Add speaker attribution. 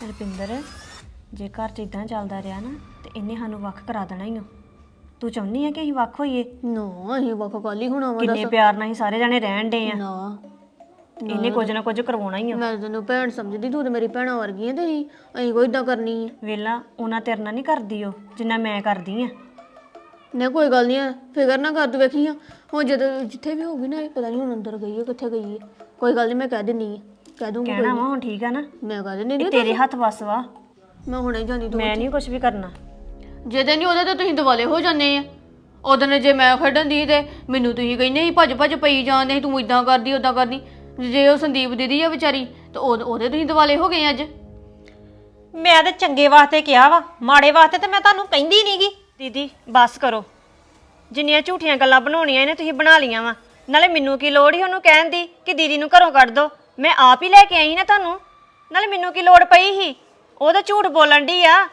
Speaker 1: ਰੁਪਿੰਦਰ ਜੇ ਘਰ 'ਚ ਇਦਾਂ ਚੱਲਦਾ ਰਿਹਾ ਨਾ ਤੇ ਇਹਨੇ ਸਾਨੂੰ ਵੱਖ ਕਰਾ ਦੇਣਾ ਹੀ ਆ ਤੂੰ ਚਾਹੁੰਦੀ ਆ ਕਿ ਅਸੀਂ ਵੱਖ ਹੋਈਏ?
Speaker 2: ਨਾ ਅਸੀਂ ਵੱਖ ਕਾਲੀ ਹੋਣਾ ਵਾ
Speaker 1: ਕਿੰਨੇ ਪਿਆਰ ਨਾਲ ਅਸੀਂ ਸਾਰੇ ਜਣੇ ਰਹਿਣ ਡੇ ਆ।
Speaker 2: ਨਾ।
Speaker 1: ਤੇ ਇਹਨੇ ਕੁਝ ਨਾ ਕੁਝ ਕਰਵਾਉਣਾ ਹੀ ਆ
Speaker 2: ਮੈਂ ਤੈਨੂੰ ਭੈਣ ਸਮਝਦੀ ਤੂੰ ਤੇ ਮੇਰੀ ਭੈਣਾਂ ਵਰਗੀ ਆ ਤੇ ਅਸੀਂ ਅਸੀਂ ਕੋਈ ਇਦਾਂ ਕਰਨੀ ਆ।
Speaker 1: ਵੇਲਾ ਉਹਨਾਂ ਤੇਰੇ ਨਾਲ ਨਹੀਂ ਕਰਦੀ ਉਹ ਜਿੰਨਾ ਮੈਂ ਕਰਦੀ ਆ।
Speaker 2: ਨਹੀਂ ਕੋਈ ਗੱਲ ਨਹੀਂ ਫਿਕਰ ਨਾ ਕਰ ਤੂੰ ਵੇਖੀ ਆ। ਹੁਣ ਜਦੋਂ ਜਿੱਥੇ ਵੀ ਹੋਊਗੀ ਨਾ ਇਹ ਪਤਾ ਨਹੀਂ ਹੁਣ ਅੰਦਰ ਗਈ ਹੈ ਕਿੱਥੇ ਗਈ ਹੈ ਕੋਈ ਗੱਲ ਨਹੀਂ ਮੈਂ ਕਹਿ ਦਿੰਨੀ ਆ। ਕਹਿ ਦੂੰਗੀ
Speaker 1: ਕਹਿਣਾ ਵਾ ਹੁਣ ਠੀਕ ਆ ਨਾ?
Speaker 2: ਮੈਂ ਕਹਿ ਦਿੰਨੀ
Speaker 1: ਇਹ ਤੇਰੇ ਹੱਥ ਵਸ ਵਾ।
Speaker 2: ਮੈਂ ਹੁਣੇ ਜਾਂਦੀ ਤੂੰ
Speaker 1: ਮੈਂ ਨਹੀਂ ਕੁਝ ਵੀ ਕਰਨਾ।
Speaker 2: ਜਿਹਦੇ ਨਹੀਂ ਉਹਦੇ ਤੇ ਤੁਸੀਂ ਦਿਵਾਲੇ ਹੋ ਜਾਂਦੇ ਆ। ਉਹਦਨ ਜੇ ਮੈਂ ਖੇਡਣ ਦੀ ਤੇ ਮੈਨੂੰ ਤੁਸੀਂ ਕਹਿੰਦੇ ਸੀ ਭੱਜ ਭੱਜ ਪਈ ਜਾਂਦੇ ਤੂੰ ਇਦਾਂ ਕਰਦੀ ਉਦਾਂ ਕਰਦੀ। ਜੇ ਉਹ ਸੰਦੀਪ ਦੀਦੀ ਆ ਵਿਚਾਰੀ ਤੇ ਉਹ- ਉਹਦੇ ਤੁਸੀਂ ਦਿਵਾਲੇ ਹੋ ਗਏ ਅੱਜ।
Speaker 3: ਮੈਂ ਤਾਂ ਚੰਗੇ ਵਾਸਤੇ ਕਿਹਾ ਵਾ ਮਾੜੇ ਵਾਸਤੇ ਤੇ ਮੈਂ ਤੁਹਾਨੂੰ ਕਹਿੰਦੀ ਨਹੀਂਗੀ
Speaker 1: ਦੀਦੀ ਬਸ ਕਰੋ। ਜਿੰਨੀਆਂ ਝੂਠੀਆਂ ਗੱਲਾਂ ਬਣਾਉਣੀਆਂ ਇਹਨੇ ਤੁਸੀਂ ਬਣਾ ਲੀਆਂ ਵਾ। ਨਾਲੇ ਮੈਨੂੰ ਕੀ ਲੋੜ ਹੀ ਉਹਨੂੰ ਕਹਿਣ ਦੀ ਕਿ ਦੀਦੀ ਨੂੰ ਘਰੋਂ ਕੱਢ ਦੋ। ਮੈਂ ਆਪ ਹੀ ਲੈ ਕੇ ਆਈ ਨਾ ਤੁਹਾਨੂੰ। ਨਾਲੇ ਮੈਨੂੰ ਕੀ ਲੋੜ ਪਈ ਸੀ? ਉਹ ਤਾਂ ਝੂਠ ਬੋਲਣ ਦੀ ਆ।